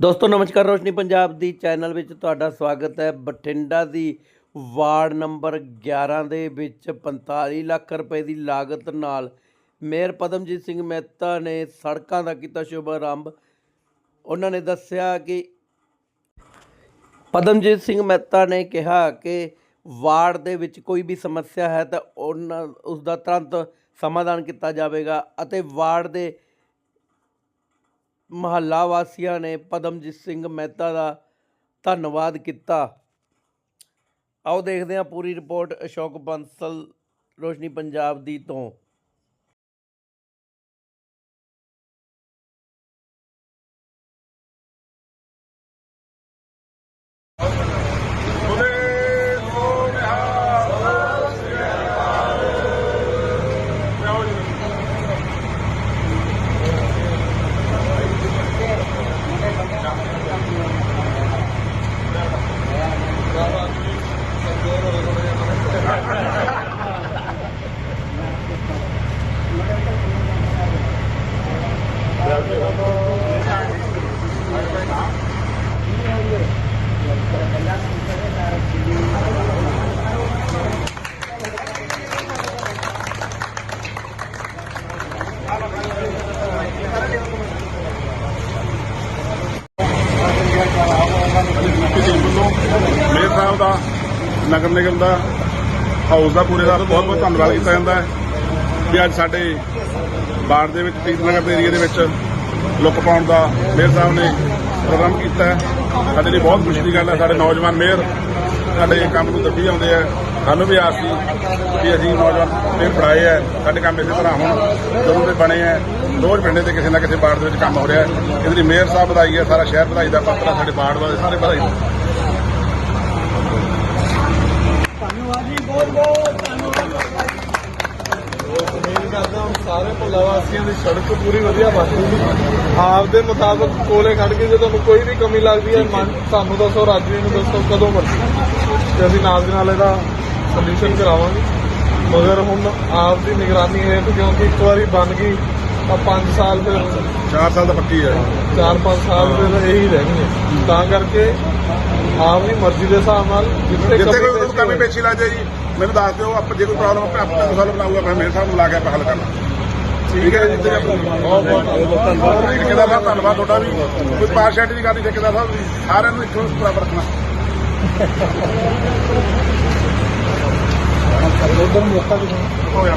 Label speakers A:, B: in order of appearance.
A: ਦੋਸਤੋ, ਨਮਸਕਾਰ ਰੋਸ਼ਨੀ ਪੰਜਾਬ ਦੀ ਚੈਨਲ ਵਿੱਚ ਤੁਹਾਡਾ ਸਵਾਗਤ ਹੈ। ਬਠਿੰਡਾ ਦੀ ਵਾਰਡ ਨੰਬਰ 11 ਦੇ ਵਿੱਚ 45 ਲੱਖ ਰੁਪਏ ਦੀ ਲਾਗਤ ਨਾਲ ਮੇਅਰ ਪਦਮਜੀਤ ਸਿੰਘ ਮਹਿਤਾ ਨੇ ਸੜਕਾਂ ਦਾ ਕੀਤਾ ਸ਼ੁਭ ਆਰੰਭ। ਉਹਨਾਂ ਨੇ ਦੱਸਿਆ ਕਿ ਪਦਮਜੀਤ ਸਿੰਘ ਮਹਿਤਾ ਨੇ ਕਿਹਾ ਕਿ ਵਾਰਡ ਦੇ ਵਿੱਚ ਕੋਈ ਵੀ ਸਮੱਸਿਆ ਹੈ ਤਾਂ ਉਹਨਾਂ ਉਸ ਦਾ ਤੁਰੰਤ ਸਮਾਧਾਨ ਕੀਤਾ ਜਾਵੇਗਾ ਅਤੇ ਵਾਰਡ ਦੇ ਮਹੱਲਾ ਵਾਸੀਆਂ ਨੇ ਪਦਮਜੀਤ ਸਿੰਘ ਮਹਿਤਾ ਦਾ ਧੰਨਵਾਦ ਕੀਤਾ। ਆਓ ਦੇਖਦੇ ਹਾਂ ਪੂਰੀ ਰਿਪੋਰਟ ਅਸ਼ੋਕ ਬੰਸਲ, ਰੋਸ਼ਨੀ ਪੰਜਾਬ ਦੀ ਤੋਂ
B: ਡਿਪਟੀ ਟੀਮ ਵੱਲੋਂ ਮੇਅਰ ਸਾਹਿਬ ਦਾ ਨਗਰ ਨਿਗਮ ਦਾ ਹਾਊਸ ਦਾ ਪੂਰੇ ਦਾ ਬਹੁਤ ਬਹੁਤ ਧੰਨਵਾਦ ਕੀਤਾ ਜਾਂਦਾ ਹੈ। ਵੀ ਅੱਜ ਸਾਡੇ ਬਾੜ ਦੇ ਵਿੱਚ ਤੀਰ ਨਗਰ ਦੇ ਏਰੀਆ ਦੇ ਵਿੱਚ ਲੁੱਕ ਪਾਉਣ ਦਾ ਮੇਅਰ ਸਾਹਿਬ ਨੇ ਪ੍ਰੋਗਰਾਮ ਕੀਤਾ ਸਾਡੇ ਲਈ ਬਹੁਤ ਖੁਸ਼ੀ ਦੀ ਗੱਲ ਹੈ। ਸਾਡੇ ਨੌਜਵਾਨ ਮੇਅਰ ਸਾਡੇ ਕੰਮ ਨੂੰ ਦੱਬੀ ਆਉਂਦੇ ਆ ਸਾਨੂੰ ਵੀ ਆਸ ਸੀ ਕਿ ਅਸੀਂ ਨੌਜਵਾਨ ਮੇਅਰ ਬਣਾਏ ਹੈ। ਸਾਡੇ ਕੰਮ ਇਸੇ ਤਰ੍ਹਾਂ ਹੋਣ। ਜਦੋਂ ਦੇ ਬਣੇ ਹੈ। ਰੋਜ਼ ਪਿੰਡੇ ਤੇ ਕਿਸੇ ਨਾ ਕਿਸੇ ਬਾੜ ਦੇ ਵਿੱਚ ਕੰਮ ਹੋ ਰਿਹਾ ਹੈ। ਇਹਦੇ ਲਈ ਮੇਅਰ ਸਾਹਿਬ ਵਧਾਈ ਹੈ। ਸਾਰਾ ਸ਼ਹਿਰ ਵਧਾਈ ਦਾ ਪੱਤਰ ਹੈ। ਸਾਡੇ ਬਾੜ ਵਾਲੇ ਸਾਰੇ ਵਧਾਈ ਦਾ
C: ਮੇਨ ਕਰਦਾ ਹੁਣ ਸਾਰੇ ਭੁੱਲਾ ਵਾਸੀਆਂ ਦੀ ਸੜਕ ਪੂਰੀ ਵਧੀਆ ਬਣ ਗਈ। ਆਪ ਦੇ ਮੁਤਾਬਕ ਕੋਲੇ ਖੜ ਕੇ ਜੇ ਤੁਹਾਨੂੰ ਕੋਈ ਵੀ ਕਮੀ ਲੱਗਦੀ ਹੈ ਮਨ ਤੁਹਾਨੂੰ ਦੱਸੋ ਰਾਜਵੀਰ ਨੂੰ ਦੱਸੋ ਕਦੋਂ ਮਰਜ਼ੀ ਤੇ ਅਸੀਂ ਨਾਲ ਦੇ ਨਾਲ ਇਹਦਾ ਸੋਲੂਸ਼ਨ ਕਰਾਵਾਂਗੇ। ਮਗਰ ਹੁਣ ਆਪ ਦੀ ਨਿਗਰਾਨੀ ਹੈ ਕਿਉਂਕਿ ਇੱਕ ਵਾਰੀ ਬਣ ਗਈ ਤਾਂ 5 ਸਾਲ ਫਿਰ
B: 4 ਸਾਲ ਦਾ ਪੱਕੀ ਹੈ।
C: 4-5 ਸਾਲ ਫਿਰ ਇਹੀ ਰਹਿਣੀ ਹੈ। ਤਾਂ ਕਰਕੇ ਆਪ ਦੀ ਮਰਜ਼ੀ ਦੇ ਹਿਸਾਬ ਨਾਲ ਜਿੱਥੇ
B: ਕੋਈ ਕਮੀ। ਪੇਸ਼ੀ ਲੱਗ ਜਾਏ ਜੀ ਮੈਨੂੰ ਦੱਸ ਦਿਓ ਆਪਾਂ ਜੇ ਕੋਈ ਪ੍ਰੋਬਲਮ ਆਪਣੇ ਆਪਣੇ ਸੋਲਵ ਬਣਾਊਗਾ ਫਿਰ ਮੇਰੇ ਸਾਹਿਬ ਨੂੰ ਲਾ ਕੇ ਆਪਾਂ ਹੱਲ ਕਰਨਾ। ਠੀਕ ਹੈ ਜੀ ਜਿੱਥੇ ਬਹੁਤ ਬਹੁਤ ਧੰਨਵਾਦ। ਠੇਕੇਦਾਰ ਸਾਹਿਬ ਧੰਨਵਾਦ ਤੁਹਾਡਾ ਵੀ। ਕੋਈ ਪਾਰਸ਼ੈਲਿਟੀ ਦੀ ਗੱਲ ਨਹੀਂ ਠੇਕੇਦਾਰ ਸਾਹਿਬ ਦੀ ਸਾਰਿਆਂ ਨੂੰ ਇੱਕੋ ਬਰਾਬਰ ਰੱਖਣਾ ਹੋ ਗਿਆ